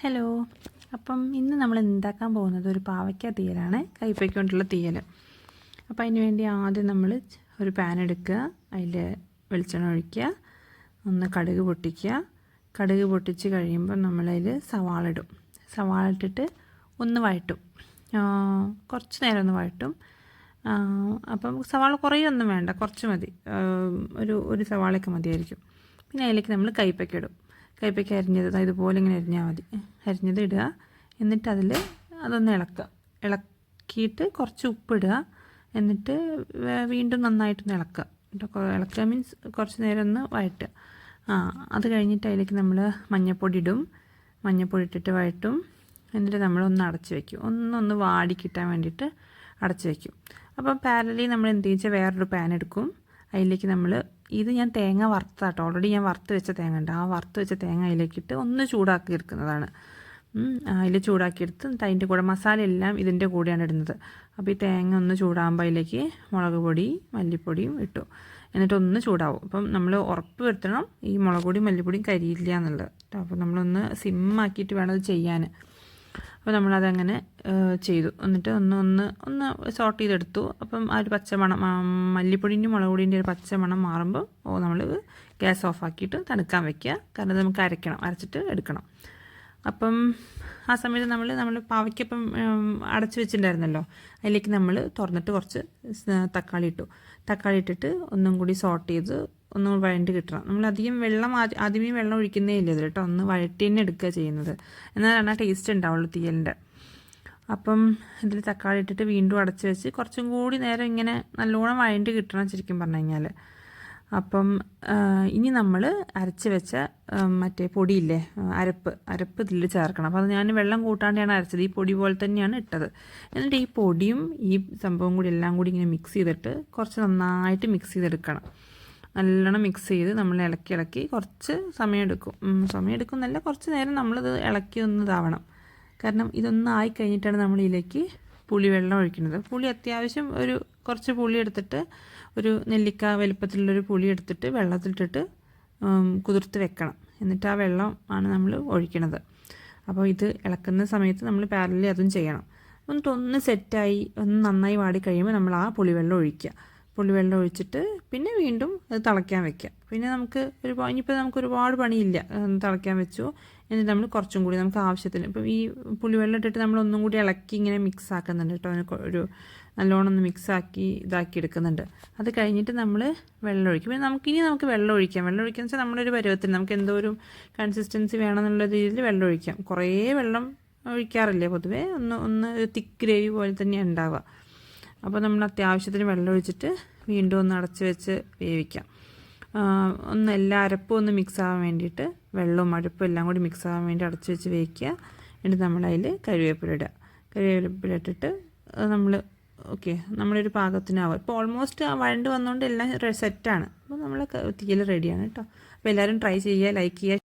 Hello അപ്പം ഇന്ന് നമ്മൾ ഉണ്ടാക്കാൻ പോകുന്നത്? ഒരു പാവയ്ക്ക തീയലാണ്. കൈപ്പയ്ക്കൊണ്ടുള്ള തീയൽ അപ്പോൾ അതിന് വേണ്ടി ആദ്യം നമ്മൾ ഒരു പാൻ എടുക്കുക. അതിൽ വെളിച്ചെണ്ണ ഒഴിക്കുക. ഒന്ന് കടുക് പൊട്ടിക്കുക. കടുക് പൊട്ടിച്ച് കഴിയുമ്പോൾ നമ്മളതിൽ സവാള ഇടും. സവാള ഇട്ടിട്ട് ഒന്ന് വഴട്ടും കുറച്ച് നേരം ഒന്ന് വഴട്ടും അപ്പം സവാള കുറേ ഒന്നും വേണ്ട. കുറച്ച് മതി. ഒരു ഒരു സവാളയൊക്കെ മതിയായിരിക്കും. പിന്നെ അതിലേക്ക് നമ്മൾ കൈപ്പയ്ക്ക ഇടും. കൈപ്പയ്ക്ക അരിഞ്ഞത്. ഇതുപോലെ ഇങ്ങനെ അരിഞ്ഞാൽ മതി. അരിഞ്ഞത് ഇടുക. എന്നിട്ട് അതിൽ അതൊന്ന് ഇളക്കുക. ഇളക്കിയിട്ട് കുറച്ച് ഉപ്പിടുക. എന്നിട്ട് വീണ്ടും നന്നായിട്ടൊന്ന് ഇളക്കുക. കേട്ടോ ഇളക്കുക മീൻസ് കുറച്ച് നേരം ഒന്ന് വഴറ്റുക. ആ അത് കഴിഞ്ഞിട്ട് അതിലേക്ക് നമ്മൾ മഞ്ഞൾപ്പൊടി ഇടും. മഞ്ഞൾപ്പൊടി ഇട്ടിട്ട് വഴറ്റും. എന്നിട്ട് നമ്മളൊന്ന് അടച്ച് വയ്ക്കും ഒന്നൊന്ന് വാടി കിട്ടാൻ വേണ്ടിയിട്ട് അടച്ച് വയ്ക്കും അപ്പം പാരലി നമ്മൾ എന്ത് വെച്ചാൽ വേറൊരു പാൻ എടുക്കും. അതിലേക്ക് നമ്മൾ ഇത് ഞാൻ തേങ്ങ വറുത്താട്ടോ ഓൾറെഡി ഞാൻ വറുത്ത് വെച്ച തേങ്ങ ഉണ്ട് ആ വറുത്ത് വെച്ച തേങ്ങ അതിലേക്കിട്ട് ഒന്ന് ചൂടാക്കി എടുക്കുന്നതാണ്. അതിൽ ചൂടാക്കിയെടുത്ത് അതിന്റെ കൂടെ മസാല എല്ലാം ഇതിന്റെ കൂടെയാണ് ഇടുന്നത്. അപ്പോൾ ഈ തേങ്ങ ഒന്ന് ചൂടാകുമ്പോൾ അതിലേക്ക് മുളക് പൊടി മല്ലിപ്പൊടിയും ഇട്ടു. എന്നിട്ടൊന്ന് ചൂടാവും. അപ്പം നമ്മൾ ഉറപ്പ് വരുത്തണം ഈ മുളക് പൊടിയും മല്ലിപ്പൊടിയും കരിയില്ല എന്നുള്ളത്. കേട്ടോ അപ്പോൾ നമ്മളൊന്ന് സിമ്മാക്കിയിട്ട് വേണം അത് ചെയ്യാൻ അപ്പോൾ നമ്മളതങ്ങനെ ചെയ്തു. എന്നിട്ട് ഒന്ന് ഒന്ന് ഒന്ന് സോർട്ട് ചെയ്തെടുത്തു. അപ്പം ആ ഒരു പച്ചമണം മുളക് പൊടിന്റെ ഒരു പച്ചമണം മാറുമ്പോൾ ഓ നമ്മൾ ഗ്യാസ് ഓഫ് ആക്കിയിട്ട് തണുക്കാൻ വെക്കുക. കാരണം നമുക്ക് അരയ്ക്കണം അരച്ചിട്ട് എടുക്കണം. അപ്പം ആ സമയത്ത് നമ്മൾ നമ്മൾ പാവയ്ക്കപ്പം അടച്ച് വെച്ചിട്ടുണ്ടായിരുന്നല്ലോ. അതിലേക്ക് നമ്മൾ തുറന്നിട്ട് കുറച്ച് തക്കാളി ഇട്ടു. തക്കാളി ഇട്ടിട്ട് ഒന്നും കൂടി സോർട്ട് ചെയ്ത് ഒന്നും വഴണ്ട് കിട്ടണം. നമ്മൾ അധികം വെള്ളം ആദ്യ- ആദ്യമേ വെള്ളം ഒഴിക്കുന്നേ ഇല്ല കേട്ടോ ഒന്ന് വഴറ്റി തന്നെ എടുക്കുക ചെയ്യുന്നത്. എന്നാലാണ് ആ ടേസ്റ്റ് ഉണ്ടാവുള്ളൂ തീയലിന്റെ അപ്പം ഇതിൽ തക്കാളി ഇട്ടിട്ട് വീണ്ടും അടച്ച് വെച്ച് കുറച്ചും കൂടി നേരം ഇങ്ങനെ നല്ലോണം വഴണ്ടി കിട്ടണം ശരിക്കും പറഞ്ഞു കഴിഞ്ഞാൽ അപ്പം ഇനി നമ്മൾ അരച്ച് വെച്ച മറ്റേ പൊടിയില്ലേ അരപ്പ് അരപ്പ് ഇതിൽ ചേർക്കണം. അപ്പോൾ അത് ഞാൻ വെള്ളം കൂട്ടാണ്ടാണ് അരച്ചത്. ഈ പൊടി പോലെ തന്നെയാണ് ഇട്ടത്. എന്നിട്ട് ഈ പൊടിയും ഈ സംഭവം കൂടി എല്ലാം കൂടി ഇങ്ങനെ മിക്സ് ചെയ്തിട്ട് കുറച്ച് നന്നായിട്ട് മിക്സ് ചെയ്തെടുക്കണം. നല്ലോണം മിക്സ് ചെയ്ത് നമ്മൾ ഇളക്കി ഇളക്കി കുറച്ച് സമയം എടുക്കും സമയം എടുക്കും എന്നല്ല കുറച്ച് നേരം നമ്മളിത് ഇളക്കി ഒന്ന് ഇതാവണം. കാരണം ഇതൊന്നും ആയി കഴിഞ്ഞിട്ടാണ് നമ്മൾ ഇതിലേക്ക് പുളി വെള്ളം ഒഴിക്കുന്നത്. പുളി അത്യാവശ്യം ഒരു കുറച്ച് പുളി എടുത്തിട്ട് ഒരു നെല്ലിക്ക വലുപ്പത്തിലുള്ളൊരു പുളി എടുത്തിട്ട് വെള്ളത്തിലിട്ടിട്ട് കുതിർത്ത് വെക്കണം. എന്നിട്ട് ആ വെള്ളം ആണ് നമ്മൾ ഒഴിക്കണത്. അപ്പോൾ ഇത് ഇളക്കുന്ന സമയത്ത് നമ്മൾ പാരലി അതും ചെയ്യണം. എന്നിട്ട് ഒന്ന് സെറ്റായി ഒന്ന് നന്നായി വാടി കഴിയുമ്പോൾ നമ്മൾ ആ പുളിവെള്ളം ഒഴിക്കുക. പുളിവെള്ളം ഒഴിച്ചിട്ട് പിന്നെ വീണ്ടും അത് തിളയ്ക്കാൻ വെക്കുക. പിന്നെ നമുക്ക് ഒരു ഇനിയിപ്പോൾ നമുക്ക് ഒരുപാട് പണിയില്ല. തിളയ്ക്കാൻ വെച്ചു. എന്നിട്ട് നമ്മൾ കുറച്ചും കൂടി നമുക്ക് ആവശ്യത്തിന് ഇപ്പം ഈ പുളിവെള്ളം ഇട്ടിട്ട് നമ്മൾ ഒന്നും കൂടി ഇളക്കി ഇങ്ങനെ മിക്സ് ആക്കുന്നുണ്ട് കേട്ടോ. അതിന് ഒരു നല്ലോണം ഒന്ന് മിക്സ് ആക്കി ഇതാക്കി എടുക്കുന്നുണ്ട്. അത് കഴിഞ്ഞിട്ട് നമ്മൾ വെള്ളം ഒഴിക്കും. പിന്നെ നമുക്കിനി നമുക്ക് വെള്ളം ഒഴിക്കാം. വെള്ളം ഒഴിക്കുക വെച്ചാൽ നമ്മളൊരു പരുവത്തിന് നമുക്ക് എന്തോ ഒരു കൺസിസ്റ്റൻസി വേണമെന്നുള്ള രീതിയിൽ വെള്ളം ഒഴിക്കാം. കുറേ വെള്ളം ഒഴിക്കാറില്ലേ പൊതുവേ? ഒന്ന് ഒന്ന് തിക്ക് ഗ്രേവി പോലെ തന്നെ ഉണ്ടാവുക. അപ്പോൾ നമ്മൾ അത്യാവശ്യത്തിന് വെള്ളം ഒഴിച്ചിട്ട് വീണ്ടും ഒന്ന് അടച്ച് വെച്ച് വേവിക്കാം. ഒന്ന് എല്ലാ അരപ്പും ഒന്ന് മിക്സ് ആവാൻ വേണ്ടിയിട്ട് വെള്ളവും അരപ്പും എല്ലാം കൂടി മിക്സ് ആവാൻ വേണ്ടി അടച്ച് വെച്ച് വേവിക്കുക. എന്നിട്ട് നമ്മളതിൽ കറിവേപ്പില ഇടുക. കറിവേപ്പില ഇട്ടിട്ട് നമ്മൾ ഓക്കെ നമ്മളൊരു പാകത്തിനാവും. ഇപ്പോൾ ഓൾമോസ്റ്റ് വഴണ്ട് വന്നുകൊണ്ട് എല്ലാം സെറ്റാണ് അപ്പോൾ നമ്മൾ തീയൽ റെഡിയാണ് കേട്ടോ. അപ്പോൾ എല്ലാവരും ട്രൈ ചെയ്യുക ലൈക്ക് ചെയ്യുക.